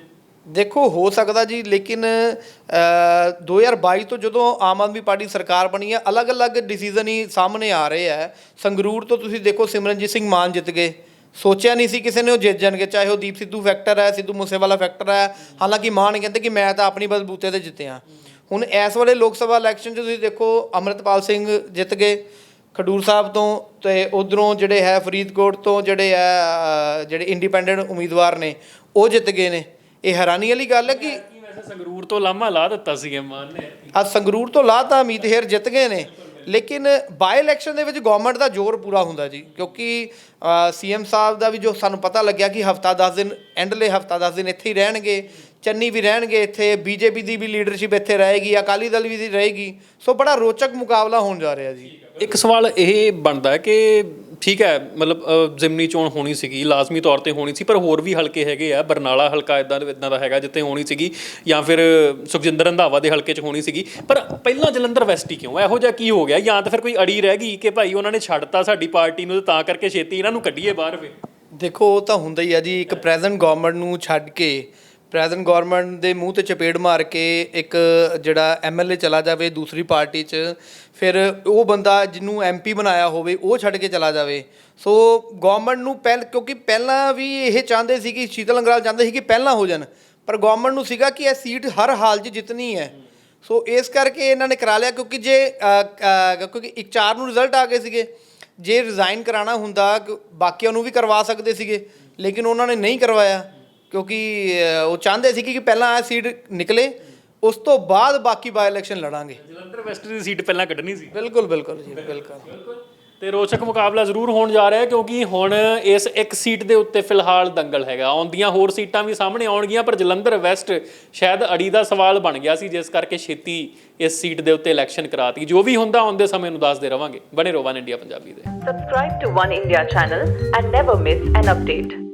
ਦੇਖੋ ਹੋ ਸਕਦਾ ਜੀ ਲੇਕਿਨ ਅ, 2022 ਤੋਂ ਜਦੋਂ ਆਮ ਆਦਮੀ ਪਾਰਟੀ ਸਰਕਾਰ ਬਣੀ ਹੈ ਅਲੱਗ-ਅਲੱਗ ਡਿਸੀਜਨ ਹੀ ਸਾਹਮਣੇ ਆ ਰਹੇ ਹੈ। ਸੰਗਰੂਰ ਤੋਂ ਤੁਸੀਂ ਦੇਖੋ ਸਿਮਰਨਜੀਤ ਸਿੰਘ ਮਾਨ ਜਿੱਤ ਗਏ। ਸੋਚਿਆ ਨਹੀਂ ਸੀ ਕਿਸੇ ਨੇ ਉਹ ਜਿੱਤ ਜਾਣਗੇ ਚਾਹੇ ਉਹ ਦੀਪ ਸਿੱਧੂ ਫੈਕਟਰ ਹੈ ਸਿੱਧੂ ਮੂਸੇਵਾਲਾ ਫੈਕਟਰ ਹੈ। ਹਾਲਾਂਕਿ ਮਾਨ ਕਹਿੰਦੇ ਕਿ ਮੈਂ ਤਾਂ ਆਪਣੀ ਬਲਬੂਤੇ ਤੇ ਜਿੱਤਿਆ। ਹੁਣ ਇਸ ਵੇਲੇ ਲੋਕ ਸਭਾ ਇਲੈਕਸ਼ਨ 'ਚ ਤੁਸੀਂ ਦੇਖੋ ਅਮਰਿਤਪਾਲ ਸਿੰਘ ਜਿੱਤ ਗਏ ਖਡੂਰ ਸਾਹਿਬ ਤੋਂ ਤੇ ਉਧਰੋਂ ਜਿਹੜੇ ਹੈ ਫਰੀਦਕੋਟ ਤੋਂ ਜਿਹੜੇ ਹੈ ਜਿਹੜੇ ਇੰਡੀਪੈਂਡੈਂਟ ਉਮੀਦਵਾਰ ਨੇ ਉਹ ਜਿੱਤ ਗਏ ਨੇ। ਇਹ ਹੈਰਾਨੀ ਵਾਲੀ ਗੱਲ ਹੈ ਕਿ ਕੀ ਵੈਸੇ ਸੰਗਰੂਰ ਤੋਂ ਲਾਮਾ ਲਾ ਦਿੱਤਾ ਸੀ ਮਾਨ ਨੇ। ਅੱਜ ਸੰਗਰੂਰ ਤੋਂ ਲਾਤਾ ਅਮੀਤ ਹੇਰ ਜਿੱਤ ਗਏ ਨੇ। ਲੇਕਿਨ ਬਾਈ ਇਲੈਕਸ਼ਨ ਦੇ ਵਿੱਚ ਗਵਰਨਮੈਂਟ ਦਾ ਜ਼ੋਰ ਪੂਰਾ ਹੁੰਦਾ ਜੀ, ਕਿਉਂਕਿ ਸੀਐਮ ਸਾਹਿਬ ਦਾ ਵੀ ਜੋ ਸਾਨੂੰ ਪਤਾ ਲੱਗਿਆ ਕਿ ਹਫਤਾ 10 ਦਿਨ ਐਂਡਲੇ ਹਫਤਾ 10 ਦਿਨ ਇੱਥੇ ਹੀ ਰਹਿਣਗੇ, ਚੰਨੀ ਵੀ ਰਹਿਣਗੇ ਇੱਥੇ ਬੀਜੇਪੀ ਦੀ ਵੀ ਲੀਡਰਸ਼ਿਪ ਇੱਥੇ ਰਹੇਗੀ, ਅਕਾਲੀ ਦਲ ਵੀ ਰਹੇਗੀ। ਸੋ ਬੜਾ ਰੋਚਕ ਮੁਕਾਬਲਾ ਹੋਣ ਜਾ ਰਿਹਾ ਜੀ। ਇੱਕ ਸਵਾਲ ਇਹ ਬਣਦਾ ਹੈ ਕਿ ਠੀਕ ਹੈ ਮਤਲਬ ਜ਼ਿਮਨੀ ਚੋਣ ਹੋਣੀ ਸੀਗੀ ਲਾਜ਼ਮੀ ਤੌਰ ਤੇ ਹੋਣੀ ਸੀ ਪਰ ਹੋਰ ਵੀ ਹਲਕੇ ਹੈਗੇ ਆ ਬਰਨਾਲਾ ਹਲਕਾ ਇਦਾਂ ਇਦਾਂ ਦਾ ਹੈਗਾ ਜਿੱਥੇ ਹੋਣੀ ਸੀਗੀ ਜਾਂ ਫਿਰ ਸੁਖਜਿੰਦਰ ਰੰਧਾਵਾ ਦੇ ਹਲਕੇ 'ਚ ਹੋਣੀ ਸੀਗੀ। ਪਰ ਪਹਿਲਾਂ ਜਲੰਧਰ ਵੈਸਟ ਹੀ ਕਿਉਂ ਇਹੋ ਜਿਹਾ ਕੀ ਹੋ ਗਿਆ? ਜਾਂ ਤਾਂ ਫਿਰ ਕੋਈ ਅੜੀ ਰਹਿ ਗਈ ਕਿ ਭਾਈ ਉਹਨਾਂ ਨੇ ਛੱਡਤਾ ਸਾਡੀ ਪਾਰਟੀ ਨੂੰ ਤੇ ਤਾਂ ਕਰਕੇ ਛੇਤੀ ਇਹਨਾਂ ਨੂੰ ਕੱਢੀਏ ਬਾਹਰ ਵੇ ਦੇਖੋ ਉਹ ਤਾਂ ਹੁੰਦਾ ਹੀ ਆ ਜੀ ਇੱਕ ਪ੍ਰੈਜ਼ੈਂਟ ਗਵਰਨਮੈਂਟ ਨੂੰ ਛੱਡ ਕੇ ਪ੍ਰੈਜ਼ੈਂਟ ਗਵਰਨਮੈਂਟ ਦੇ ਮੂੰਹ ਤੇ ਚਪੇੜ ਮਾਰ ਕੇ ਇੱਕ ਜਿਹੜਾ ਐਮਐਲਏ ਚਲਾ ਜਾਵੇ, ਦੂਸਰੀ ਪਾਰਟੀ 'ਚ, ਫਿਰ ਉਹ ਬੰਦਾ ਜਿਹਨੂੰ ਐਮਪੀ ਬਣਾਇਆ ਹੋਵੇ, ਉਹ ਛੱਡ ਕੇ ਚਲਾ ਜਾਵੇ। ਸੋ ਗਵਰਨਮੈਂਟ ਨੂੰ ਪਹਿਲ, ਕਿਉਂਕਿ ਪਹਿਲਾਂ ਵੀ ਇਹ ਚਾਹੁੰਦੇ ਸੀ ਕਿ ਸ਼ੀਤਲ ਅੰਗਰਾਲ ਚਾਹੁੰਦੇ ਸੀ ਕਿ ਪਹਿਲਾਂ ਹੋ ਜਾਣ, ਪਰ ਗਵਰਨਮੈਂਟ ਨੂੰ ਸੀਗਾ ਕਿ ਇਹ ਸੀਟ ਹਰ ਹਾਲ 'ਚ ਜਿੱਤਣੀ ਹੈ। ਸੋ ਇਸ ਕਰਕੇ ਇਹਨਾਂ ਨੇ ਕਰਾ ਲਿਆ, ਕਿਉਂਕਿ ਜੇ ਕਿਉਂਕਿ ਇੱਕ ਚਾਰ ਨੂੰ ਰਿਜ਼ਲਟ ਆ ਗਏ ਸੀਗੇ। ਜੇ ਰਿਜ਼ਾਈਨ ਕਰਾਣਾ ਹੁੰਦਾ ਬਾਕੀਆਂ ਨੂੰ ਵੀ ਕਰਵਾ ਸਕਦੇ ਸੀਗੇ, ਲੇਕਿਨ ਉਹਨਾਂ ਨੇ ਨਹੀਂ ਕਰਵਾਇਆ। ਕਿਉਂਕਿ ਉਹ ਚਾਹੁੰਦੇ ਸੀ ਕਿ ਪਹਿਲਾਂ ਇਹ ਸੀਟ ਨਿਕਲੇ ਉਸ ਤੋਂ ਬਾਅਦ ਬਾਕੀ ਬਾਈ ਇਲੈਕਸ਼ਨ ਲੜਾਂਗੇ। ਜਲੰਧਰ ਵੈਸਟ ਦੀ ਸੀਟ ਪਹਿਲਾਂ ਕੱਢਣੀ ਸੀ। ਬਿਲਕੁਲ ਬਿਲਕੁਲ ਜੀ ਬਿਲਕੁਲ। ਤੇ ਰੋਚਕ ਮੁਕਾਬਲਾ ਜ਼ਰੂਰ ਹੋਣ ਜਾ ਰਿਹਾ ਹੈ ਕਿਉਂਕਿ ਹੁਣ ਇਸ ਇੱਕ ਸੀਟ ਦੇ ਉੱਤੇ ਫਿਲਹਾਲ ਦੰਗਲ ਹੈਗਾ। ਆਉਂਦੀਆਂ ਹੋਰ ਸੀਟਾਂ ਵੀ ਸਾਹਮਣੇ ਆਉਣਗੀਆਂ ਪਰ ਜਲੰਧਰ ਵੈਸਟ ਸ਼ਾਇਦ ਅੜੀ ਦਾ ਸਵਾਲ ਬਣ ਗਿਆ ਸੀ ਜਿਸ ਕਰਕੇ ਛੇਤੀ ਇਸ ਸੀਟ ਦੇ ਉੱਤੇ ਇਲੈਕਸ਼ਨ ਕਰਾਤੀ। ਜੋ ਵੀ ਹੁੰਦਾ ਆਉਂਦੇ ਸਮੇਂ ਨੂੰ ਦੱਸਦੇ ਰਵਾਂਗੇ। ਬਣੇ ਰਹੋ ਵਨ ਇੰਡੀਆ ਪੰਜਾਬੀ ਦੇ। Subscribe to One India channel and never miss an update.